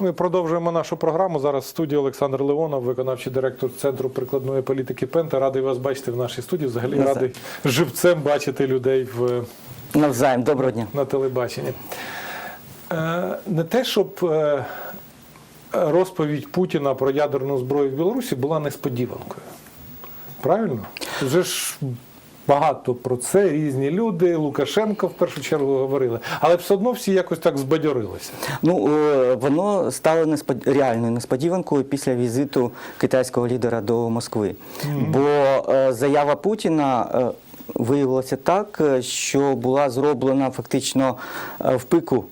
Ми продовжуємо нашу програму. Зараз в студії Олександр Леонов, виконавчий директор Центру прикладної політики Пента. Радий вас бачити в нашій студії. Взагалі Навзаєм. радий живцем бачити людей в, Навзаєм, доброго дня. на телебаченні. Е, Не те, щоб е, розповідь Путіна про ядерну зброю в Білорусі була несподіванкою. Правильно? Вже ж багато про це різні люди, Лукашенко в першу чергу говорили, але все одно всі якось так збадьорилися. Ну е, воно стало неспод... реальною несподіванкою після візиту китайського лідера до Москви. Бо е, заява Путіна. е, Виявилося так, що була зроблена фактично в пику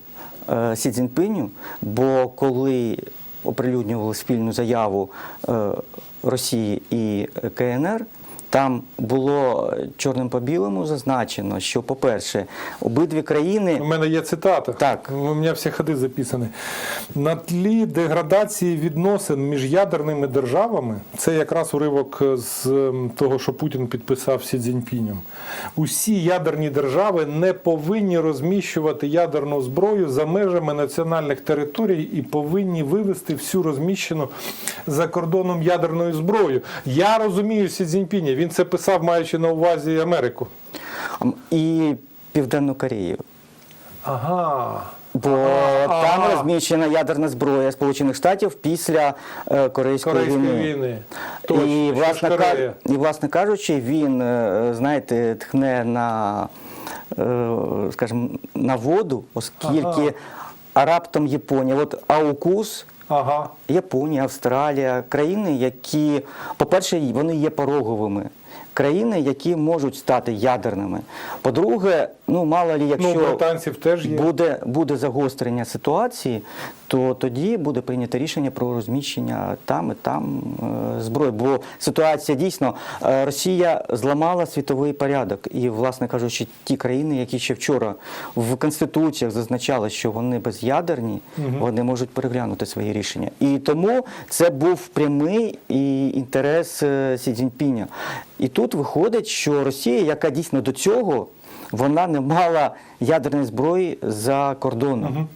Сі Цзіньпиню, бо коли оприлюднювали спільну заяву Росії і КНР, там було чорним по білому зазначено, що, по-перше, обидві країни У мене є цитата. Так. У мене всі ходи записані. На тлі деградації відносин між ядерними державами, це якраз уривок з ем, того, що Путін підписав Сі Цзіньпінем. Усі ядерні держави не повинні розміщувати ядерну зброю за межами національних територій і повинні вивести всю розміщену за кордоном ядерною зброю. Я розумію Сі Цзіньпіня, він це писав, маючи на увазі Америку. І Південну Корею. Ага. Бо Ага. там розміщена ядерна зброя Сполучених Штатів після е, Корейської, Корейської війни. війни. Точно, І, власне, Корея? і, власне кажучи, він, е, знаєте, тхне на, е, скажімо, на воду, оскільки Ага. а раптом Японія, от АУКУС, Ага. Японія, Австралія, країни, які, по-перше, вони є пороговими. Країни, які можуть стати ядерними. По-друге, ну мало лі, якщо Ну, теж є. буде, буде загострення ситуації, то тоді буде прийнято рішення про розміщення там і там е, зброї. Бо ситуація дійсно е, Росія зламала світовий порядок, і, власне кажучи, ті країни, які ще вчора в конституціях зазначали, що вони безядерні, вони можуть переглянути свої рішення. І тому це був прямий і інтерес е, Сі Цзіньпіня. І тут виходить, що Росія, яка дійсно до цього вона не мала ядерної зброї за кордоном.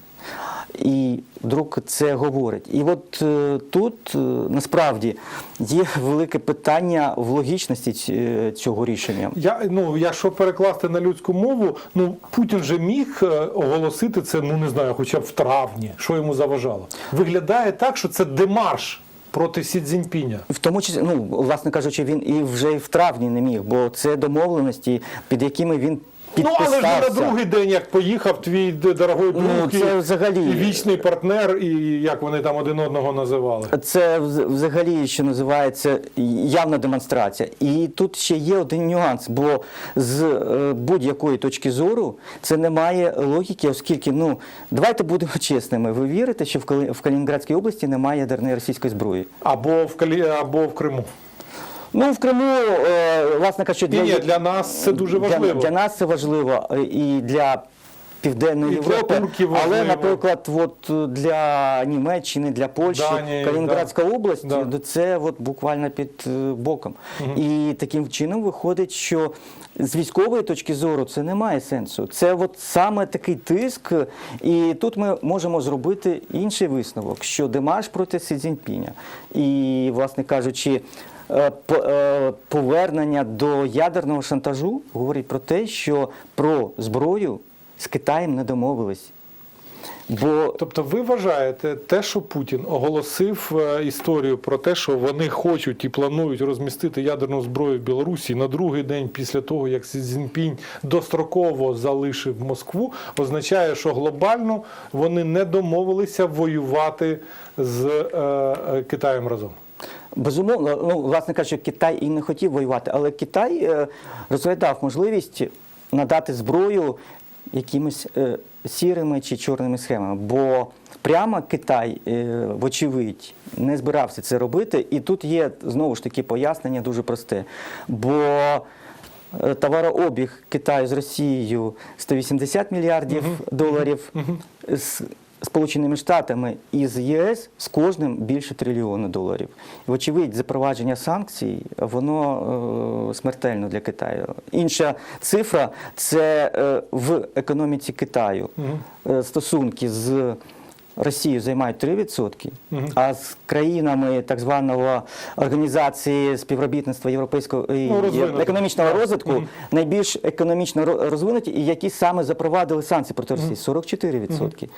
І друг це говорить. І от е, тут е, насправді є велике питання в логічності е, цього рішення. Я ну якщо перекласти на людську мову, ну Путін же міг е, оголосити це, ну не знаю, хоча б в травні. Що йому заважало? Виглядає так, що це демарш проти Сі Цзіньпіня. В тому числі, ну, власне кажучи, він і вже і в травні не міг, бо це домовленості, під якими він Ну але ж не на другий день, як поїхав твій дорогой друг Ну, це і, взагалі- і вічний партнер, і як вони там один одного називали. Це взагалі, що називається явна демонстрація. І тут ще є один нюанс, бо з е, будь-якої точки зору це не має логіки, оскільки, ну, давайте будемо чесними. Ви вірите, що в Калінінградській області немає ядерної російської зброї? Або в Калі, або в Криму. Ну, в Криму, е, власне кажучи, Ні, ні, для нас це дуже важливо. для нас це важливо е, і для Південної І Європи, турків але, наприклад, от е, для Німеччини, для Польщі, Данії, Калінінградська область, Да. це от буквально під боком. І таким чином виходить, що з військової точки зору це не має сенсу. Це от саме такий тиск, і тут ми можемо зробити інший висновок, що демарш проти Сі Цзіньпіня. І, власне кажучи, повернення до ядерного шантажу говорить про те, що про зброю з Китаєм не домовились. Бо Тобто, ви вважаєте те, що Путін оголосив е, історію про те, що вони хочуть і планують розмістити ядерну зброю в Білорусі на другий день після того, як Сі Цзіньпінь достроково залишив Москву, означає, що глобально вони не домовилися воювати з е, е, Китаєм разом. Безумовно, ну, власне кажучи, Китай і не хотів воювати, але Китай е, розглядав можливість надати зброю якимись е, сірими чи чорними схемами. Бо прямо Китай, е, вочевидь, не збирався це робити. І тут є знову ж таки пояснення дуже просте. Бо Товарообіг Китаю з Росією 180 мільярдів доларів, з Сполученими Штатами і з ЄС з кожним більше трильйону доларів. Вочевидь, запровадження санкцій воно е, смертельно для Китаю. Інша цифра це е, в економіці Китаю е, стосунки з Росію займають 3%, а з країнами так званого організації співробітництва європейського Ну, економічного розвитку найбільш економічно ро- розвинуті, і які саме запровадили санкції проти Росії 44%.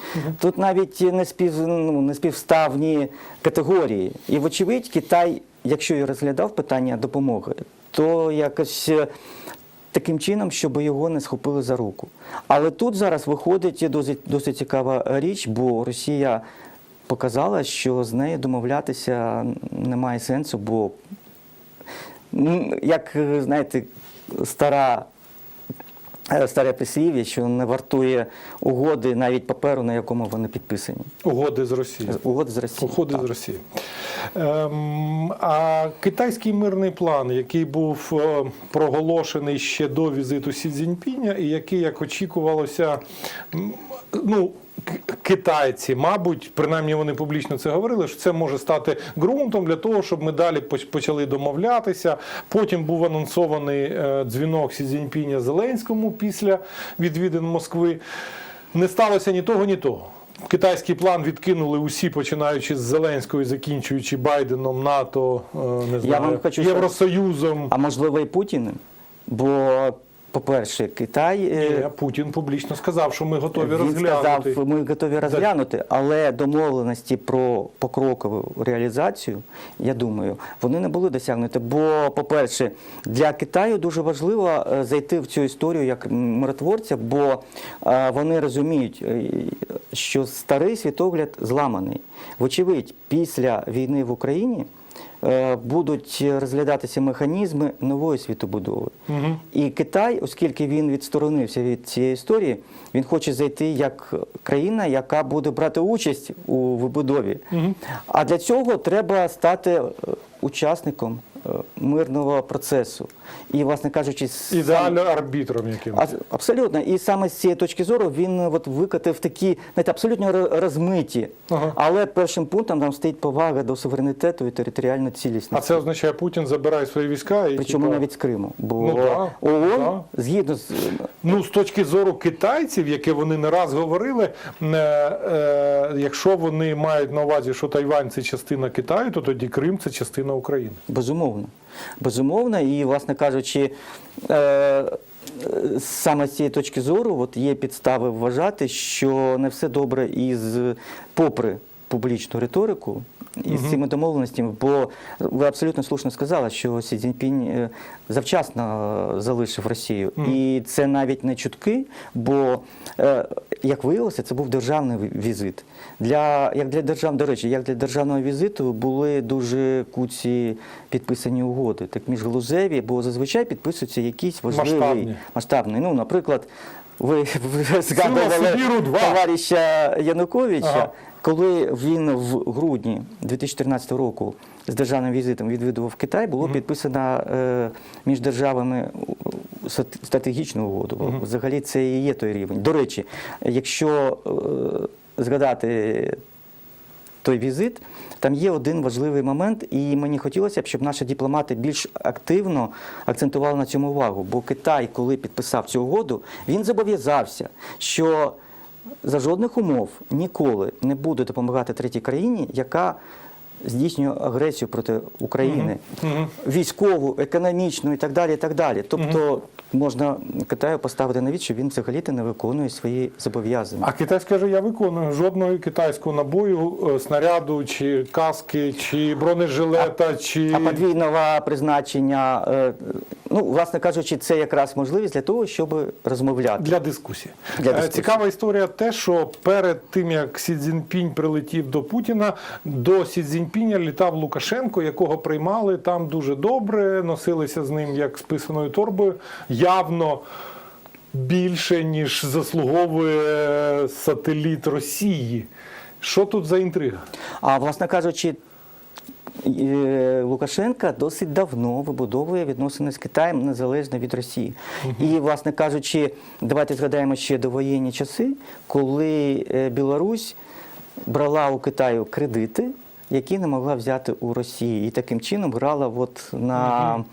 Тут навіть не спів ну, не співставні категорії. І вочевидь, Китай, якщо і розглядав питання допомоги, то якось. Таким чином, щоб його не схопили за руку. Але тут зараз виходить досить, досить цікава річ, бо Росія показала, що з нею домовлятися немає сенсу, бо як знаєте, стара. Е, Старе прислів'я, що не вартує угоди навіть паперу, на якому вони підписані. Угоди з Росією. Угоди з Росією. Уходи Так. з Росії. Ем, а китайський мирний план, який був е, проголошений ще до візиту Сі Цзіньпіня, і який, як очікувалося, ну. Китайці, мабуть, принаймні вони публічно це говорили, що це може стати ґрунтом для того, щоб ми далі почали домовлятися. Потім був анонсований е, дзвінок Сі Цзіньпіня Зеленському після відвідин Москви. Не сталося ні того, ні того. Китайський план відкинули усі, починаючи з Зеленського і закінчуючи Байденом, НАТО, е, не знаю, вам хочу Євросоюзом. А можливо і Путіним. Бо, по-перше, Китай. е, Ні, Путін публічно сказав, що ми готові Він розглянути. сказав, ми готові розглянути, але домовленості про покрокову реалізацію, я думаю, вони не були досягнуті. Бо, по-перше, для Китаю дуже важливо е, зайти в цю історію як миротворця, бо е, вони розуміють, що старий світогляд зламаний. Вочевидь, після війни в Україні. Е, Будуть розглядатися механізми нової світобудови. І Китай, оскільки він відсторонився від цієї історії, він хоче зайти як країна, яка буде брати участь у вибудові. А для цього треба стати е, учасником мирного процесу. І, власне кажучи, сам- Ідеально арбітром якимось. а- Абсолютно. І саме з цієї точки зору він е, от викотив такі знаєте, абсолютно розмиті. Ага. Але першим пунктом там стоїть повага до суверенітету і територіальної цілісності. А це означає, Путін забирає свої війська і Причому типа, навіть з Криму. Бо Ну, да, ООН, да. згідно з Ну, з точки зору китайців, яке вони не раз говорили, е, е, якщо вони мають на увазі, що Тайвань це частина Китаю, то тоді Крим це частина України. Безумовно. Безумовно, і, власне кажучи, е, саме з цієї точки зору от є підстави вважати, що не все добре із попри публічну риторику. І з цими домовленостями, бо ви абсолютно слушно сказали, що Сі Цзіньпінь е, завчасно е, залишив Росію. І це навіть не чутки, бо, е, як виявилося, це був державний візит. Для, як для держав, до речі, як для державного візиту були дуже куці підписані угоди, так між галузеві, бо зазвичай підписуються якісь важливі Масштабні. масштабні. Ну, наприклад, ви, ви згадували товариша Януковича, Ага. коли він в грудні 2014 року з державним візитом відвідував Китай, було підписано е, між державами стратегічну угоду. Взагалі це і є той рівень. До речі, якщо е, згадати той візит, там є один важливий момент, і мені хотілося б, щоб наші дипломати більш активно акцентували на цьому увагу. Бо Китай, коли підписав цю угоду, він зобов'язався, що за жодних умов ніколи не буде допомагати третій країні, яка здійснює агресію проти України, військову, економічну і так далі. І так далі. Тобто можна Китаю поставити на від, що він взагалі не виконує свої зобов'язання. А Китай скаже, я виконую жодного китайського набою, е, снаряду, чи каски, чи бронежилета, чи А подвійного призначення, е, ну, власне кажучи, це якраз можливість для того, щоб розмовляти. Для дискусії. Для Е, дискусії. Цікава історія те, що перед тим, як Сі Цзіньпінь прилетів до Путіна, до Сі Цзіньпіня літав Лукашенко, якого приймали там дуже добре, носилися з ним як з писаною торбою. Явно більше, ніж заслуговує сателіт Росії. Що тут за інтрига? А власне кажучи, е, Лукашенка досить давно вибудовує відносини з Китаєм незалежно від Росії. І, власне кажучи, давайте згадаємо ще довоєнні часи, коли е, Білорусь брала у Китаю кредити які не могла взяти у Росії, і таким чином грала от на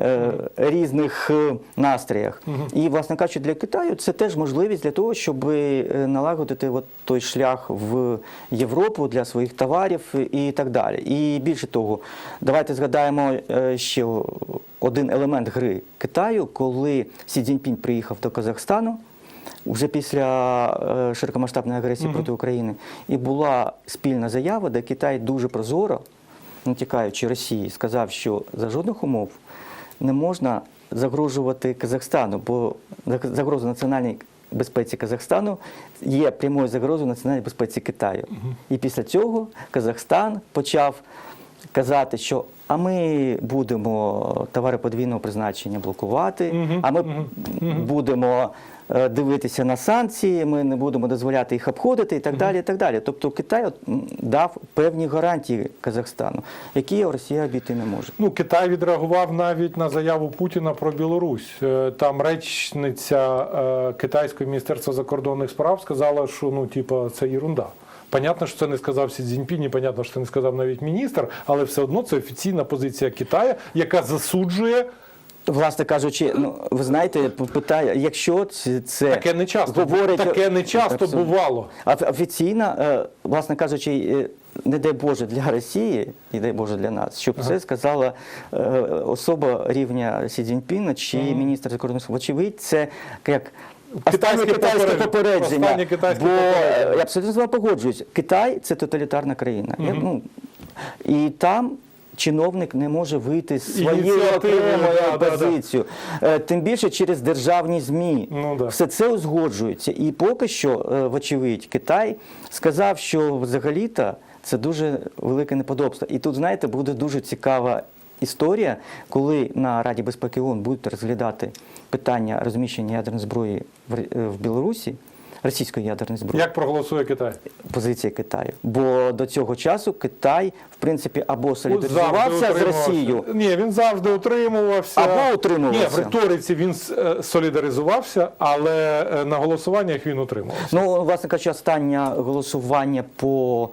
е, різних е, настроях. І, власне кажучи, для Китаю це теж можливість для того, щоб е, налагодити от той шлях в Європу для своїх товарів і так далі. І більше того, давайте згадаємо е, ще один елемент гри Китаю, коли Сі Цзіньпінь приїхав до Казахстану. Вже після е, широкомасштабної агресії проти України. І була спільна заява, де Китай дуже прозоро, натякаючи Росії, сказав, що за жодних умов не можна загрожувати Казахстану, бо загроза національній безпеці Казахстану є прямою загрозою національній безпеці Китаю. І після цього Казахстан почав казати, що а ми будемо товари подвійного призначення блокувати, а ми будемо е, дивитися на санкції, ми не будемо дозволяти їх обходити і так далі. І так далі. Тобто Китай дав певні гарантії Казахстану, які Росія обійти не може. Ну, Китай відреагував навіть на заяву Путіна про Білорусь. Е, Там речниця е, китайського міністерства закордонних справ сказала, що ну, типа, це ерунда. Понятно, що це не сказав Сі Цзіньпінь, і понятно, що це не сказав навіть міністр, але все одно це офіційна позиція Китаю, яка засуджує Власне кажучи, ну ви знаєте, питає, якщо це, це таке не часто. говорить Таке не часто Абсолютно. бувало. А офіційно, е, власне кажучи, е, не дай Боже для Росії, не дай Боже для нас, щоб це сказала е, особа рівня Сі Цзіньпіна чи міністр закордонних справ. Вочевидь, це як. Останнє китайське попередження. Бо попередження. я абсолютно з вами погоджуюсь. Китай це тоталітарна країна. Я, ну, і там чиновник не може вийти з своєю окремою да, да, да. Е, Тим більше через державні ЗМІ. Ну, да. Все це узгоджується. І поки що, е, вочевидь, Китай сказав, що взагалі-то це дуже велике неподобство. І тут, знаєте, буде дуже цікава історія, коли на Раді безпеки ООН будуть розглядати питання розміщення ядерної зброї в, е, в Білорусі, російської ядерної зброї Як проголосує Китай? позиція Китаю. Бо до цього часу Китай, в принципі, або солідаризувався з. Росією, Ні, він завжди утримувався. Або утримувався. Ні, в риториці він е, солідаризувався, але е, на голосуваннях він утримувався. Ну, власне кажучи, останнє голосування по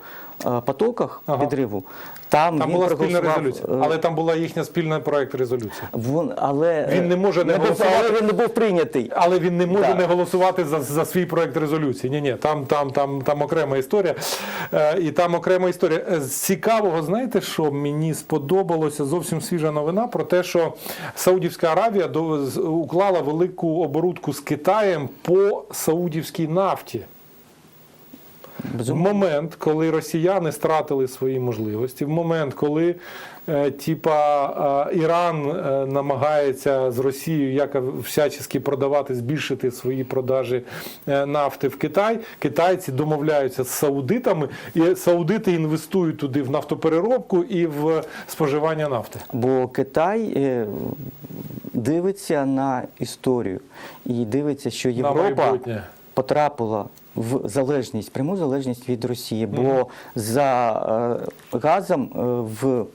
потоках Ага. підриву. Там, Там він була спільна резолюція, е, але там була їхня спільна проект резолюції. Вон, але, Він не може не був, голосувати. але він не був прийнятий. Але він не може Так. не голосувати за, за свій проект резолюції. Ні, ні, там, там, там, там окрема історія. Е, і там окрема історія. Е, З цікавого, знаєте, що мені сподобалося зовсім свіжа новина про те, що Саудівська Аравія уклала велику оборудку з Китаєм по саудівській нафті. В момент, коли росіяни стратили свої можливості, в момент, коли е, типа е, Іран е, намагається з Росією як всячески продавати, збільшити свої продажі е, нафти в Китай, китайці домовляються з саудитами, і саудити інвестують туди в нафтопереробку і в споживання нафти. Бо Китай е, дивиться на історію і дивиться, що Європа потрапила в залежність, пряму залежність від Росії, бо за е, газом е, в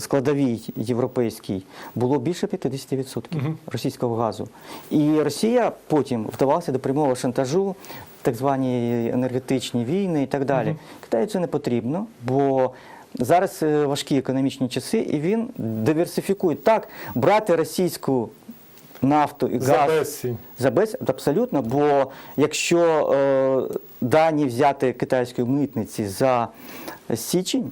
складовій європейській було більше 50% російського газу. І Росія потім вдавалася до прямого шантажу, так звані енергетичні війни і так далі. Китаю це не потрібно, бо зараз е, важкі економічні часи, і він диверсифікує. Так, брати російську нафту і За газ безцінь. за без абсолютно, бо якщо е, дані взяти китайської митниці за січень,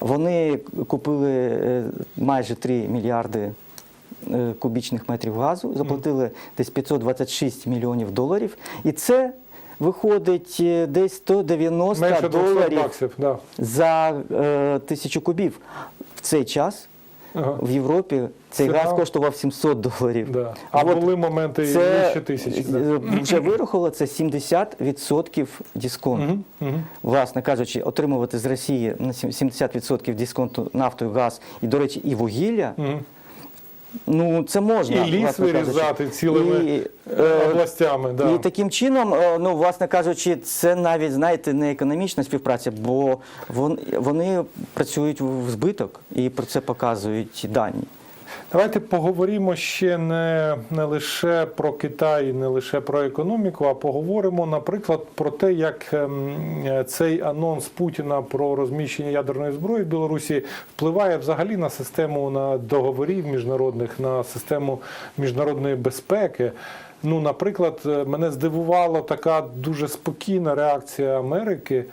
вони купили е, майже 3 мільярди е, кубічних метрів газу, заплатили десь 526 мільйонів доларів, і це виходить е, десь 190 Менше доларів баксів. Да. за е, тисячу кубів. В цей час Ага. в Європі цей Це газ коштував 700 доларів. Да. А а були моменти це вище тисячі. Да. вже вирухало це 70% дисконту. Угу, угу. Власне кажучи, отримувати з Росії на сім- 70% дисконту нафту, газ і, до речі, і вугілля. Мгм. Ну це можна І ліс вирізати цілими І, е, областями. Да. І таким чином, е, ну власне кажучи, це навіть знаєте не економічна співпраця, бо вони, вони працюють в збиток і про це показують дані. Давайте поговоримо ще не, не лише про Китай, не лише про економіку, а поговоримо, наприклад, про те, як ем, цей анонс Путіна про розміщення ядерної зброї в Білорусі впливає взагалі на систему на договорів міжнародних, на систему міжнародної безпеки. Ну, наприклад, е, мене здивувала така дуже спокійна реакція Америки.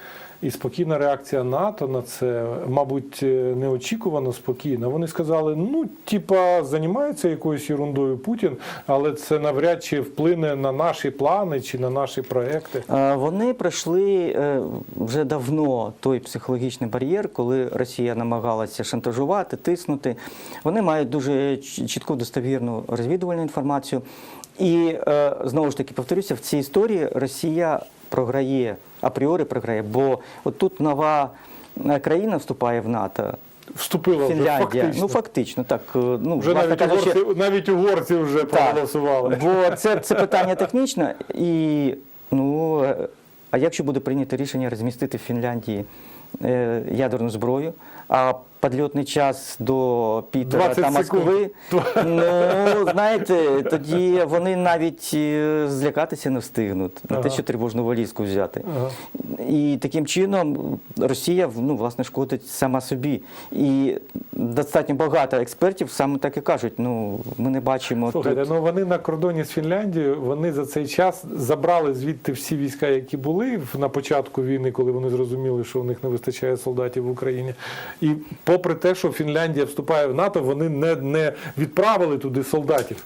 І спокійна реакція НАТО на це, мабуть, е, неочікувано спокійна. Вони сказали: ну, типа, займається якоюсь ерундою Путін, але це навряд чи вплине на наші плани чи на наші проекти. Вони пройшли е, вже давно той психологічний бар'єр, коли Росія намагалася шантажувати, тиснути. Вони мають дуже чітку достовірну розвідувальну інформацію. І е, знову ж таки повторюся, в цій історії Росія програє апріорі програє, бо от тут нова е, країна вступає в НАТО. Вступила вже фактично. ну фактично, так е, ну вже власне навіть кажучи, угорці, навіть угорці вже Так, проголосували. Бо це, це питання технічне, і ну е, а якщо буде прийнято рішення розмістити в Фінляндії ядерну зброю, а підльотний час до Пітера та Москви, ну знаєте, тоді вони навіть е, злякатися не встигнуть, не те, що тривожну валізку взяти. Ага. І таким чином Росія ну, власне шкодить сама собі. І достатньо багато експертів саме так і кажуть: ну ми не бачимо Слухайте, тут. ну вони на кордоні з Фінляндією, вони за цей час забрали звідти всі війська, які були на початку війни, коли вони зрозуміли, що у них не вистачає солдатів в Україні. І попри те, що Фінляндія вступає в НАТО, вони не, не відправили туди солдатів.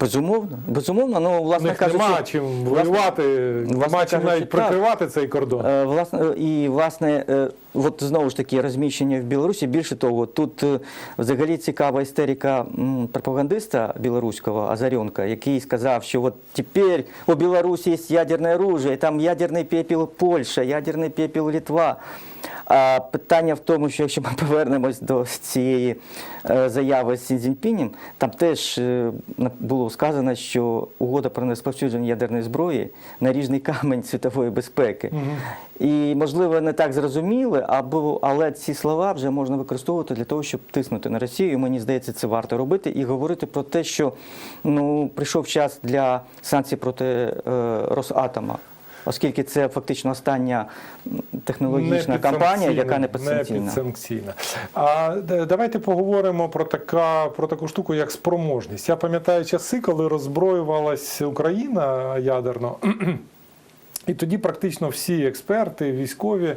Безумовно, безумовно, ну власне них кажучи, нема чим власне- воювати, нема власне чим навіть прикривати цей кордон. Е, Власне, і власне, е, от знову ж таки розміщення в Білорусі. Більше того, тут е, взагалі цікава істерика м, пропагандиста білоруського Азаренка, який сказав, що от тепер у Білорусі є ядерне оружие, там ядерний пепел Польща, ядерний пепел Литва. А питання в тому, що якщо ми повернемось до цієї е, заяви з Сінзіньпінем, там теж е, було сказано, що угода про нерозповсюдження ядерної зброї наріжний камень світової безпеки. І, можливо, не так зрозуміли, або, але ці слова вже можна використовувати для того, щоб тиснути на Росію. І мені здається, це варто робити і говорити про те, що ну, прийшов час для санкцій проти е, Росатома. Оскільки це фактично остання технологічна кампанія, яка не підсанкційна. Не підсанкційна. А давайте поговоримо про, така, про таку штуку, як спроможність. Я пам'ятаю часи, коли роззброювалась Україна ядерно. І тоді практично всі експерти, військові,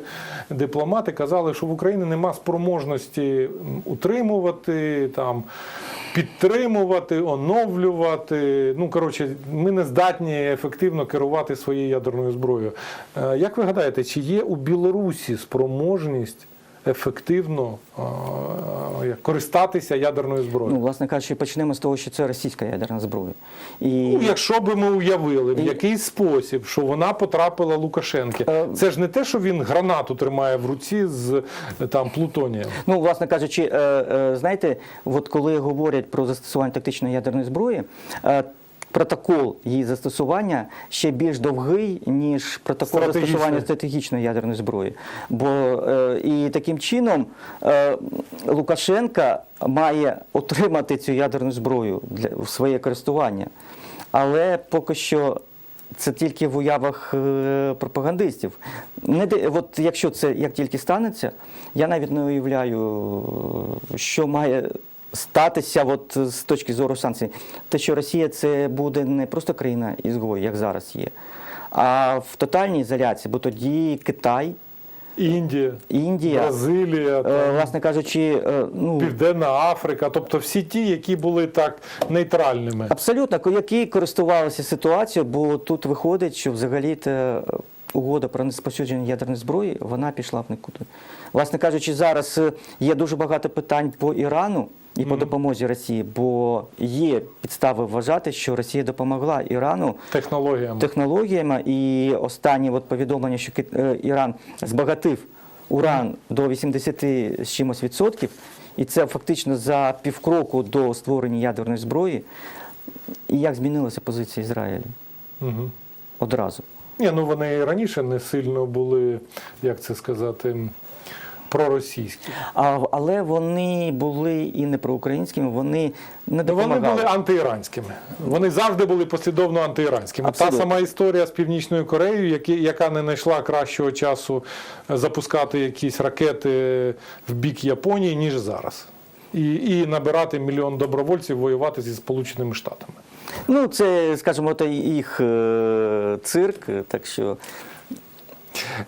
дипломати казали, що в Україні нема спроможності утримувати, там, підтримувати, оновлювати. Ну, коротше, ми не здатні ефективно керувати своєю ядерною зброєю. Е, Як ви гадаєте, чи є у Білорусі спроможність ефективно е, користатися ядерною зброєю? Ну, власне кажучи, почнемо з того, що це російська ядерна зброя. І Ну, якщо би ми уявили в І- якийсь спосіб, що вона потрапила Лукашенки, Е, це ж не те, що він гранату тримає в руці з там плутонієм. Ну, власне кажучи, е, е, знаєте, от коли говорять про застосування тактичної ядерної зброї, е, протокол її застосування ще більш довгий, ніж протокол застосування стратегічної ядерної зброї. Бо е, і таким чином е, Лукашенка має отримати цю ядерну зброю для в своє користування. Але поки що це тільки в уявах е, пропагандистів. Не де, от якщо це як тільки станеться, я навіть не уявляю, е, що має статися от, з точки зору санкцій. Те, що Росія це буде не просто країна ізгою, як зараз є, а в тотальній ізоляції, бо тоді Китай, Індія, Індія, Бразилія, е, там, власне кажучи, е, ну, Південна Африка, тобто всі ті, які були так нейтральними. Абсолютно, які користувалися ситуацією, бо тут виходить, що взагалі те угода про нерозповсюдження ядерної зброї вона пішла в нікуди. Власне кажучи, зараз е, є дуже багато питань по Ірану і по допомозі Росії, бо є підстави вважати, що Росія допомогла Ірану Технологіями. технологіями. І останні от повідомлення, що е, Іран збагатив уран до 80 з чимось відсотків, і це фактично за півкроку до створення ядерної зброї. І як змінилася позиція Ізраїлю Угу. одразу. Ні, ну вони і раніше не сильно були, як це сказати, проросійські. А, але вони були і не проукраїнськими, вони не Ну, Вони були антиіранськими. Вони завжди були послідовно антиіранськими. Абсолютно. Та сама історія з Північною Кореєю, які- яка не знайшла кращого часу е, запускати якісь ракети в бік Японії, ніж зараз. І, і набирати мільйон добровольців воювати зі Сполученими Штатами. Ну, це, скажімо, то їх е, цирк, так що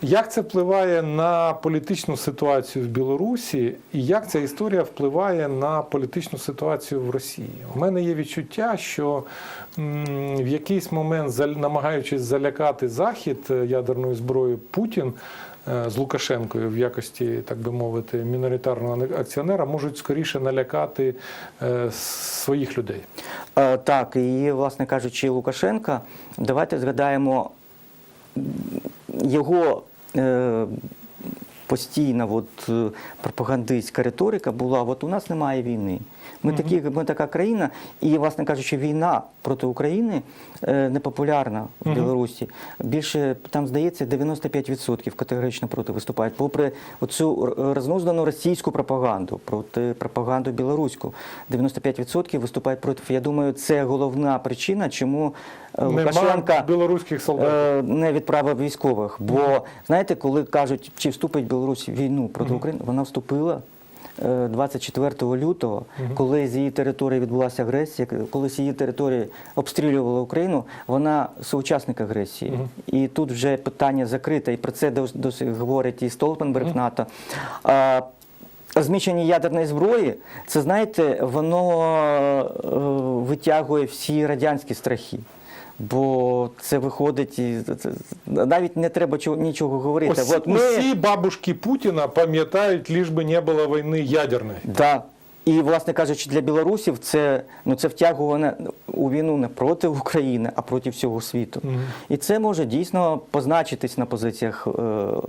Як це впливає на політичну ситуацію в Білорусі, і як ця історія впливає на політичну ситуацію в Росії? У мене є відчуття, що в якийсь момент, намагаючись залякати Захід е, ядерною зброєю Путін. Е, З Лукашенкою в якості, так би мовити, міноритарного акціонера можуть скоріше налякати е, своїх людей. Е, Так, і власне кажучи, Лукашенка, давайте згадаємо його постійна от, пропагандистська риторика була: от у нас немає війни. Ми, такі, ми така країна, і, власне кажучи, війна проти України е, непопулярна в Білорусі. Більше там здається 95% категорично проти виступають. Попри оцю рознуздану російську пропаганду, проти пропаганду білоруську, 95% виступають проти. Я думаю, це головна причина, чому е, Лукашенка білоруських солдатів. е, не відправив військових. Бо знаєте, коли кажуть, чи вступить Білорусь в війну проти України, вона вступила. Е, 24 лютого, коли з її території відбулася агресія, коли з її території обстрілювали Україну, вона соучасник агресії. І тут вже питання закрите, і про це дос- досить говорить і Столтенберг НАТО. А, Розміщення ядерної зброї, це знаєте, воно е, витягує всі радянські страхи. Бо це виходить і це- навіть не треба чого- нічого говорити. Ось От ми, усі бабушки Путіна пам'ятають, ліж би не було війни ядерної. да, і, власне кажучи, для білорусів це, ну, це втягування у війну не проти України, а проти всього світу. І це може дійсно позначитись на позиціях е,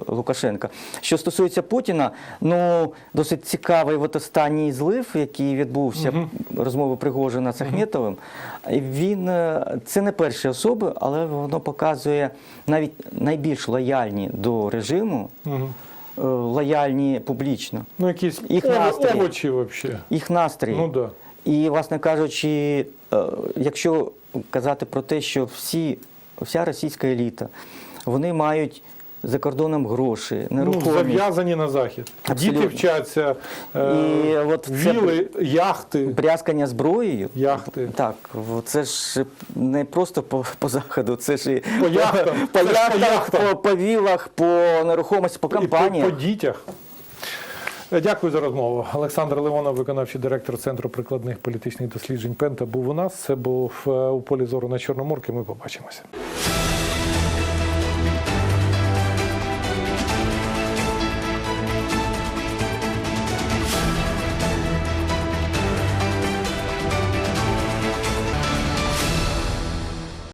Лукашенка. Що стосується Путіна, ну досить цікавий от останній злив, який відбувся, розмови Пригожина з Ахметовим. Він е, це не перші особи, але воно показує навіть найбільш лояльні до режиму, Мгм. е, лояльні публічно. Ну, якісь Їх настрій. овочі взагалі. Їх настрій. Ну да. І, власне кажучи, е, якщо казати про те, що всі, вся російська еліта, вони мають за кордоном гроші, Ну, нерухомість. зав'язані на захід. Абсолютно. Діти вчаться, е, І от це- яхти. Брязкання зброєю. Яхти. Так, це ж не просто по, по заходу, це ж і По яхтам. по, по яхтах, по, по вілах, по нерухомості, по І по, по дітях. Е, Дякую за розмову. Олександр Леонов, виконавчий директор Центру прикладних політичних досліджень Пента, був у нас. Це був е, у полі зору на Чорноморки. Ми побачимося.